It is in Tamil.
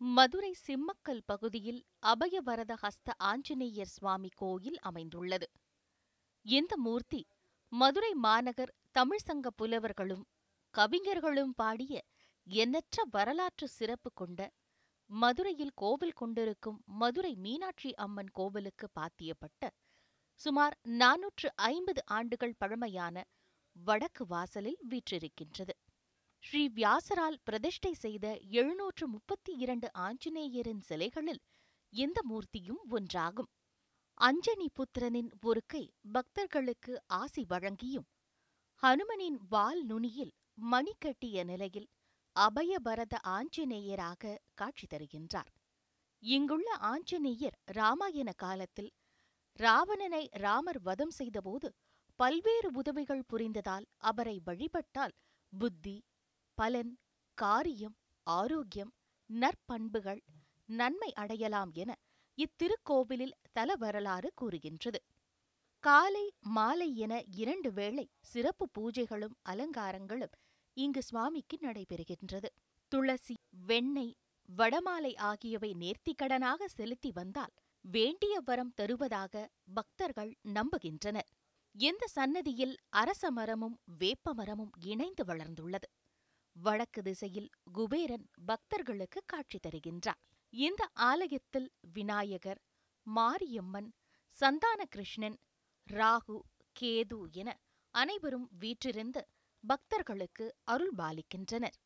மதுரை சிம்மக்கல் பகுதியில் அபயவரத ஹஸ்த ஆஞ்சநேயர் சுவாமி கோயில் அமைந்துள்ளது. இந்த மூர்த்தி மதுரை மாநகர் தமிழ் சங்க புலவர்களும் கவிஞர்களும் பாடிய எண்ணற்ற வரலாற்று சிறப்பு கொண்ட மதுரையில் கோவில் கொண்டிருக்கும் மதுரை மீனாட்சி அம்மன் கோவிலுக்கு பாத்தியப்பட்ட சுமார் நாநூற்று ஐம்பது ஆண்டுகள் பழமையான வடக்கு வாசலில் வீற்றிருக்கின்றது. ஸ்ரீ வியாசரால் பிரதிஷ்டை செய்த எழுநூற்று முப்பத்தி இரண்டு ஆஞ்சநேயரின் சிலைகளில் இந்த மூர்த்தியும் ஒன்றாகும். அஞ்சனி புத்திரனின் ஒரு கை பக்தர்களுக்கு ஆசி வழங்கியும் ஹனுமனின் வால் நுனியில் மணி கட்டிய நிலையில் அபயபரத ஆஞ்சநேயராக காட்சி தருகின்றார். இங்குள்ள ஆஞ்சநேயர் ராமாயண காலத்தில் ராவணனை ராமர் வதம் செய்தபோது பல்வேறு உதவிகள் புரிந்ததால் அவரை வழிபட்டால் புத்தி பலன் காரியம் ஆரோக்கியம் நற்பண்புகள் நன்மை அடையலாம் என இத்திருக்கோவிலில் தல வரலாறு கூறுகின்றது. காலை மாலை என இரண்டு வேளை சிறப்பு பூஜைகளும் அலங்காரங்களும் இங்கு சுவாமிக்கு நடைபெறுகின்றது. துளசி வெண்ணெய் வடமாலை ஆகியவை நேர்த்திக்கடனாக செலுத்தி வந்தால் வேண்டிய வரம் தருவதாக பக்தர்கள் நம்புகின்றனர். இந்த சன்னதியில் அரச மரமும் வேப்ப மரமும் இணைந்து வளர்ந்துள்ளது. வடக்கு திசையில் குபேரன் பக்தர்களுக்கு காட்சி தருகின்றார். இந்த ஆலயத்தில் விநாயகர் மாரியம்மன் சந்தான கிருஷ்ணன் ராகு கேது என அனைவரும் வீற்றிருந்து பக்தர்களுக்கு அருள் பாலிக்கின்றனர்